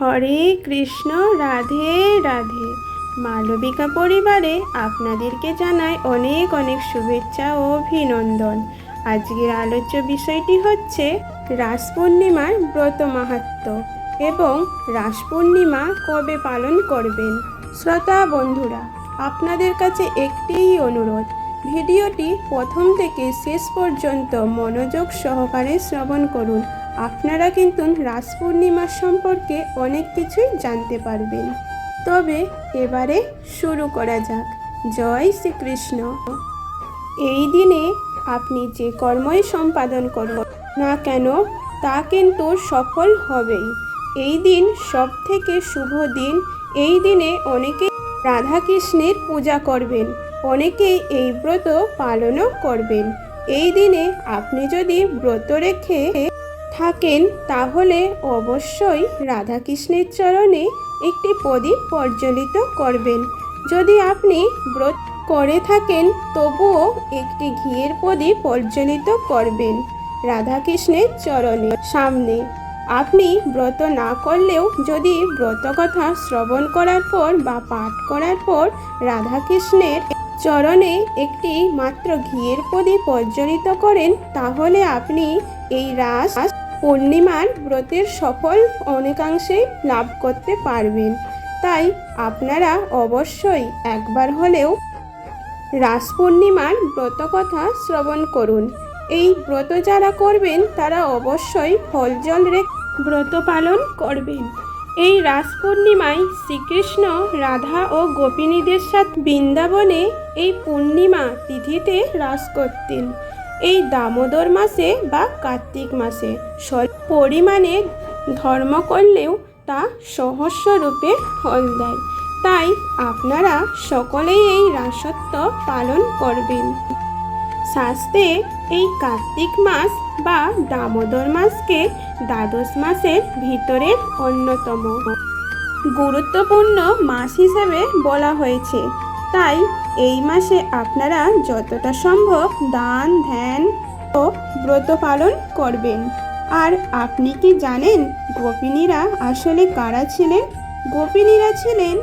হরে কৃষ্ণ, রাধে রাধে। মালবিকা পরিবারে আপনাদেরকে জানায় অনেক অনেক শুভেচ্ছা ও অভিনন্দন। আজকের আলোচ্য বিষয়টি হচ্ছে রাস পূর্ণিমার ব্রত মাহাত্ম্য এবং রাস পূর্ণিমা কবে পালন করবেন? শ্রোতা বন্ধুরা, আপনাদের কাছে একটিই অনুরোধ, ভিডিওটি প্রথম থেকে শেষ পর্যন্ত মনোযোগ সহকারে শ্রবণ করুন আপনারা কিন্তু রাস পূর্ণিমা সম্পর্কে অনেক কিছুই জানতে পারবেন। তবে এবারে শুরু করা যাক। জয় শ্রীকৃষ্ণ। এই দিনে আপনি যে কর্মই সম্পাদন করুন না কেন, তা কিন্তু সফল হবেই। এই দিন সব থেকে শুভ দিন। এই দিনে অনেকে রাধাকৃষ্ণের পূজা করবেন, অনেকেই এই ব্রত পালনও করবেন। এই দিনে আপনি যদি ব্রত রেখে থাকেন, তাহলে অবশ্যই রাধাকৃষ্ণের চরণে একটি প্রদীপ প্রজ্বলিত করবেন। যদি আপনি ব্রত করে থাকেন, তবুও একটি ঘিয়ের প্রদীপ প্রজ্বলিত করবেন রাধাকৃষ্ণের চরণে। সামনে, আপনি ব্রত না করলেও যদি ব্রত কথা শ্রবণ করার পর বা পাঠ করার পর রাধাকৃষ্ণের চরণে একটি মাত্র ঘিয়ের প্রদীপ প্রজ্বলিত করেন, তাহলে আপনি এই রাস পূর্ণিমার ব্রতের সফল অনেকাংশেই লাভ করতে পারবেন। তাই আপনারা অবশ্যই একবার হলেও রাস পূর্ণিমার ব্রত কথা শ্রবণ করুন। এই ব্রত যারা করবেন, তারা অবশ্যই ফল জল রেখে ব্রত পালন করবেন। এই রাস পূর্ণিমায় শ্রীকৃষ্ণ রাধা ও গোপিনীদের সাথে বৃন্দাবনে এই পূর্ণিমা তিথিতে রাস করতেন। এই দামোদর মাসে বা কার্তিক মাসে স্বল্প পরিমাণে ধর্ম করলেও তা সহস্র রূপে ফল দেয়। তাই আপনারা সকলেই এই রাসত্ব পালন করবেন। শাস্ত্রে এই কার্তিক মাস বা দামোদর মাসকে দ্বাদশ মাসের ভিতরের অন্যতম। গুরুত্বপূর্ণ মাস হিসেবে বলা হয়েছে। তাই এই মাসে আপনারা যতটা সম্ভব দান, ধ্যান ও ব্রত পালন করবেন। আর আপনি কি জানেন গোপিনীরা আসলে কারা ছিলেন? গোপিনীরা ছিলেন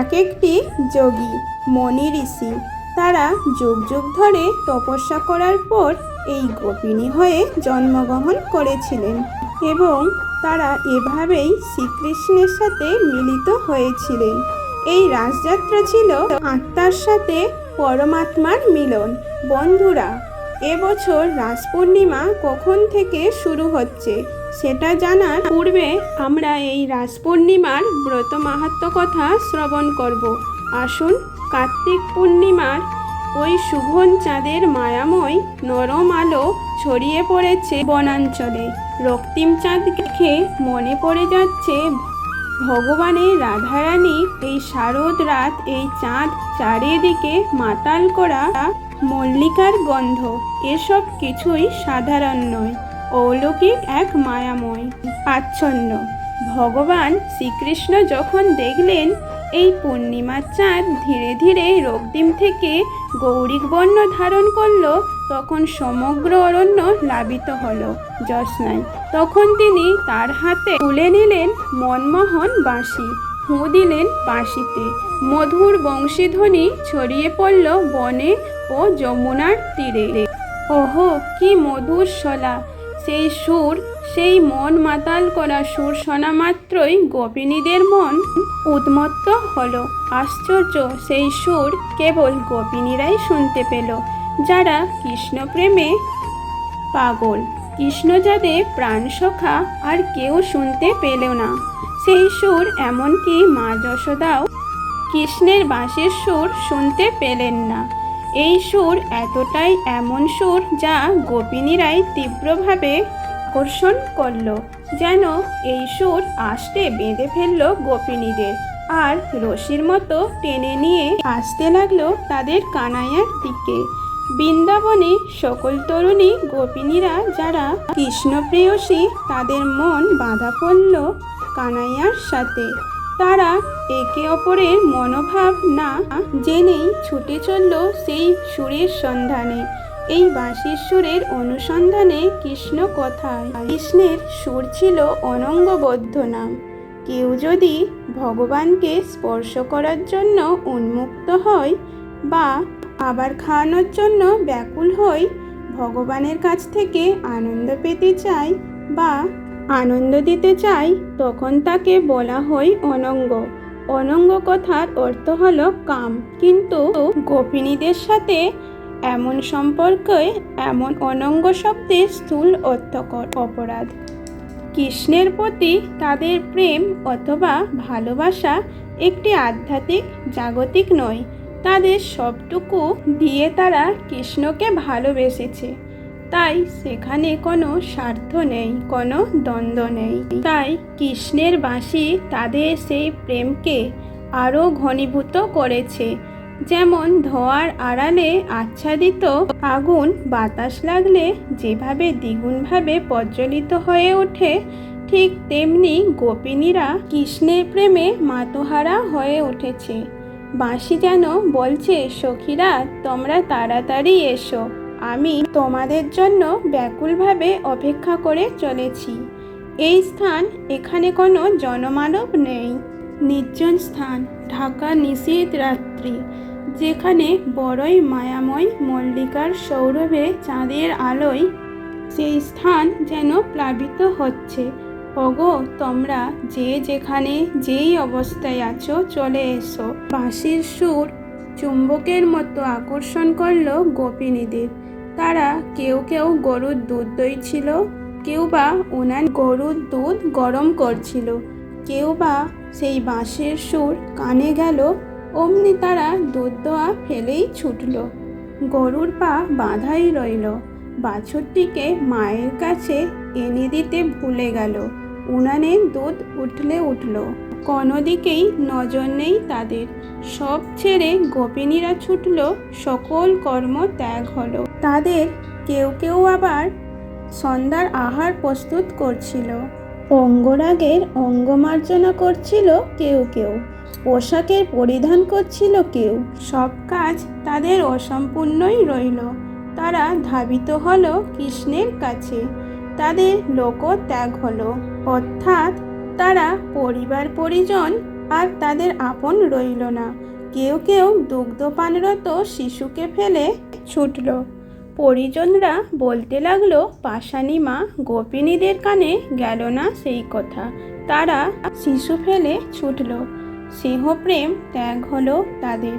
এক একটি যোগী মনি ঋষি। তারা যুগ যুগ ধরে তপস্যা করার পর এই গোপিনী হয়ে জন্মগ্রহণ করেছিলেন এবং তারা এভাবেই শ্রীকৃষ্ণের সাথে মিলিত হয়েছিলেন। এই রাসযাত্রা ছিল আত্মার সাথে পরমাত্মার মিলন। বন্ধুরা, এবছর রাস পূর্ণিমা কখন থেকে শুরু হচ্ছে সেটা জানার পূর্বে আমরা এই রাস পূর্ণিমার ব্রত মাহাত্ম কথা শ্রবণ করব। আসুন কার্তিক পূর্ণিমার ওই শুভন চাঁদের মায়াময় নরম আলো ছড়িয়ে পড়েছে বনাঞ্চলে। রক্তিম চাঁদ দেখে মনে পড়ে যাচ্ছে ভগবানের রাধারানী এই শারদ রাত, এই চাঁদ চারিদিকে মাতাল করা মল্লিকার গন্ধ। এসব কিছুই সাধারণ নয়, অলৌকিক এক মায়াময়, আচ্ছন্ন। ভগবান শ্রীকৃষ্ণ যখন দেখলেন এই পূর্ণিমার চাঁদ ধীরে ধীরে রক্তিম থেকে গৌরিক বর্ণ ধারণ করল, তখন সমগ্র অরণ্য লাভিত হলো যশনায় তখন তিনি তার হাতে তুলে নিলেন মনমোহন বাঁশি, ফুঁ দিলেন বাঁশিতে। মধুর বংশীধ্বনি ছড়িয়ে পড়ল বনে ও যমুনার তীরে। ওহো, কি মধুর শলা! সেই সুর, সেই মন মাতাল করা সুর শোনা মাত্রই গোপিনীদের মন উদ্মত্ত হলো। আশ্চর্য, সেই সুর কেবল গোপিনীরাই শুনতে পেল, যারা কৃষ্ণ প্রেমে পাগল। কৃষ্ণ যাদের প্রাণ সখা, আর কেউ শুনতে পেল না। সেই সুর এমনকি মা যশোদাও কৃষ্ণের বাঁশির সুর শুনতে পেলেন না। এই সুর এতটাই এমন সুর যা গোপিনীরাই তীব্রভাবে আকর্ষণ করল, যেন এই সুর আসতে বেঁধে ফেলল গোপিনীদের। আর রশির মতো টেনে নিয়ে আসতে লাগল তাদের কানাইয়ার দিকে। বৃন্দাবনে সকল তরুণী গোপিনীরা যারা কৃষ্ণপ্রেয়সী, তাদের মন বাঁধা পড়ল কানাইয়ার সাথে। তারা একে অপরের মনোভাব না জেনেই ছুটে চলল সেই সুরের সন্ধানে। এই বাঁশির সুরের অনুসন্ধানে কৃষ্ণ কথায়, কৃষ্ণের সুর ছিল অনঙ্গবদ্ধ নাম। কেউ যদি ভগবানকে স্পর্শ করার জন্য উন্মুক্ত হয় বা আবার খাওয়ানোর জন্য ব্যাকুল হয়, ভগবানের কাছ থেকে আনন্দ পেতে চায় বা আনন্দ দিতে চাই, তখন তাকে বলা হয় অনঙ্গ। অনঙ্গ কথার অর্থ হলো কাম। কিন্তু গোপিনীদের সাথে এমন সম্পর্কে এমন অনঙ্গ শব্দের স্থূল অর্থকর অপরাধ। কৃষ্ণের প্রতি তাদের প্রেম অথবা ভালোবাসা একটি আধ্যাত্মিক, জাগতিক নয়। তাদের সবটুকু দিয়ে তারা কৃষ্ণকে ভালোবেসেছে। তাই সেখানে কোনো স্বার্থ নেই, কোনো দ্বন্দ্ব নেই। তাই কৃষ্ণের বাঁশি তাদের সেই প্রেমকে আরও ঘনীভূত করেছে। যেমন ধোয়ার আড়ালে আচ্ছাদিত আগুন বাতাস লাগলে যেভাবে দ্বিগুণভাবে প্রজ্বলিত হয়ে ওঠে, ঠিক তেমনি গোপিনীরা কৃষ্ণের প্রেমে মাতোহারা হয়ে উঠেছে। বাঁশি যেন বলছে, সখীরা, তোমরা তাড়াতাড়ি এসো। আমি তোমাদের জন্য ব্যাকুলভাবে অপেক্ষা করে চলেছি। এই স্থান, এখানে কোনো জনমানব নেই। নির্জন স্থান, ঢাকা নিশীত রাত্রি, যেখানে বড়ই মায়াময় মল্লিকার সৌরভে চাঁদের আলোয় সেই স্থান যেন প্লাবিত হচ্ছে। ওগো, তোমরা যে যেখানে, যেই অবস্থায় আছো, চলে এসো। বাঁশির সুর চুম্বকের মতো আকর্ষণ করল গোপিনীদের। তারা কেউ কেউ গরুর দুধ দই ছিল কেউ বা ওনার গরুর দুধ গরম করছিল, কেউ বা সেই বাঁশের সুর কানে গেল, অমনি তারা দুধ দোয়া ফেলেই ছুটল। গরুর পা বাঁধাই রইল, বাছুরটিকে মায়ের কাছে এনে দিতে ভুলে গেল, উনানের দুধ উঠলে উঠল। কোনো দিকেই নজর নেই তাদের, সব ছেড়ে গোপিনীরা ছুটল, সকল কর্ম ত্যাগ হলো। তাদের কেউ কেউ আবার সন্ধ্যার আহার প্রস্তুত করছিল। অঙ্গরাগের অঙ্গমার্জনা করছিল কেউ কেউ, পোশাকের পরিধান করছিল কেউ। সব কাজ তাদের অসম্পূর্ণই রইল। তারা ধাবিত হলো কৃষ্ণের কাছে। তাদের লোকত্যাগ হলো। অর্থাৎ তারা পরিবার পরিজন আর তাদের আপন রইল না। কেউ কেউ দুগ্ধপানরত শিশুকে ফেলে ছুটল। পরিজনরা বলতে লাগল পাশানি মা, গোপিনীদের কানে গেল না সেই কথা। তারা শিশু ফেলে ছুটল। সিংহপ্রেম ত্যাগ হলো তাদের।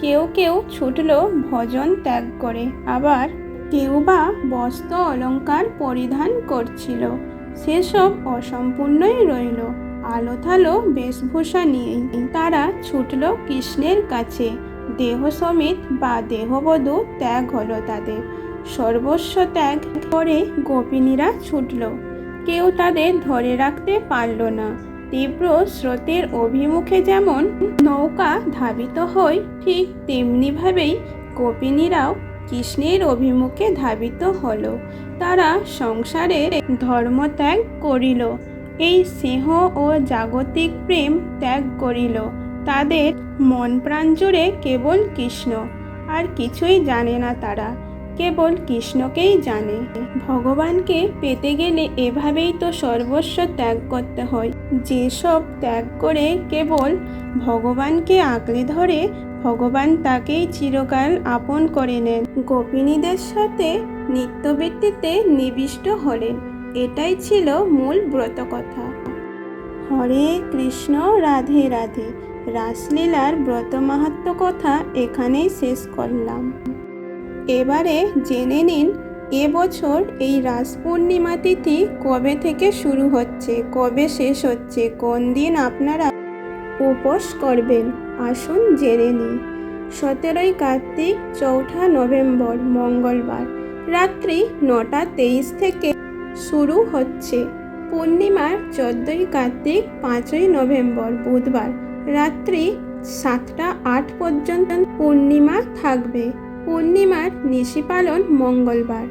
কেউ কেউ ছুটল ভজন ত্যাগ করে। আবার কেউ বা বস্ত্র অলঙ্কার পরিধান করছিল। সেসব অসম্পূর্ণই রইল। আলো থালো বেশভূষা নিয়েই তারা ছুটল কৃষ্ণের কাছে। দেহ সমেত বা দেহবধূ ত্যাগ হলো তাদের। সর্বস্ব ত্যাগ করে গোপিনীরা ছুটল। কেউ তাদের ধরে রাখতে পারল না। তীব্র স্রোতের অভিমুখে যেমন নৌকা ধাবিত হয়, ঠিক তেমনিভাবেই গোপিনীরাও কৃষ্ণের অভিমুখে ধাবিত হলো। তারা সংসারে ধর্মত্যাগ করিল। এই স্নেহ ও জাগতিক প্রেম ত্যাগ করিল। তাদের মন প্রাণ জুড়ে কেবল কৃষ্ণ। আর কিছুই জানে না তারা, কেবল কৃষ্ণকেই জানে। ভগবানকে পেতে গেলে এভাবেই তো সর্বস্ব ত্যাগ করতে হয়। যেসব ত্যাগ করে কেবল ভগবানকে আঁকড়ে ধরে, ভগবান তাকেই চিরকাল আপন করে নেন। গোপিনীদের সাথে নিত্যবৃত্তিতে নিবিষ্ট হলেন, এটাই ছিল মূল ব্রত কথা হরে কৃষ্ণ, রাধে রাধে। রাসলীলার ব্রত মাহাত্ম কথা এখানেই শেষ করলাম। এবারে জেনে নিন এবছর এই রাস পূর্ণিমা তিথি কবে থেকে শুরু হচ্ছে, কবে শেষ হচ্ছে, কোন দিন আপনারা উপোস করবেন? আসুন জেনে নিই। সতেরোই কার্তিক, চৌঠা নভেম্বর, মঙ্গলবার, রাত্রি নটা তেইশ থেকে শুরু হচ্ছে। পূর্ণিমার চোদ্দোই কার্তিক, পাঁচই নভেম্বর, বুধবার রাত্রি সাতটা আট পর্যন্ত পূর্ণিমা থাকবে। পূর্ণিমার নিশি পালন মঙ্গলবার।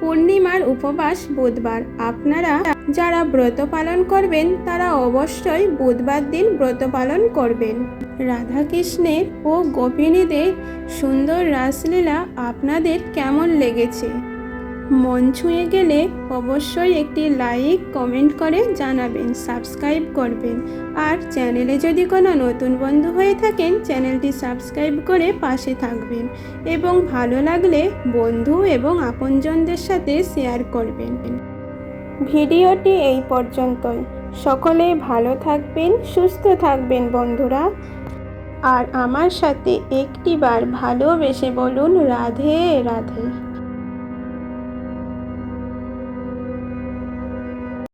পূর্ণিমার উপবাস বুধবার। আপনারা যারা ব্রত পালন করবেন, তারা অবশ্যই বুধবার দিন ব্রত পালন করবেন। রাধাকৃষ্ণের ও গোপিনীদের সুন্দর রাসলীলা আপনাদের কেমন লেগেছে? মন ছুঁয়ে গেলে অবশ্যই একটি লাইক, কমেন্ট করে জানাবেন, সাবস্ক্রাইব করবেন। আর চ্যানেলে যদি কোনো নতুন বন্ধু হয়ে থাকেন, চ্যানেলটি সাবস্ক্রাইব করে পাশে থাকবেন এবং ভালো লাগলে বন্ধু এবং আপনজনদের সাথে শেয়ার করবেন। ভিডিওটি এই পর্যন্তই। সকলেই ভালো থাকবেন, সুস্থ থাকবেন বন্ধুরা। আর আমার সাথে একটিবার ভালোবেসে বলুন, রাধে রাধে।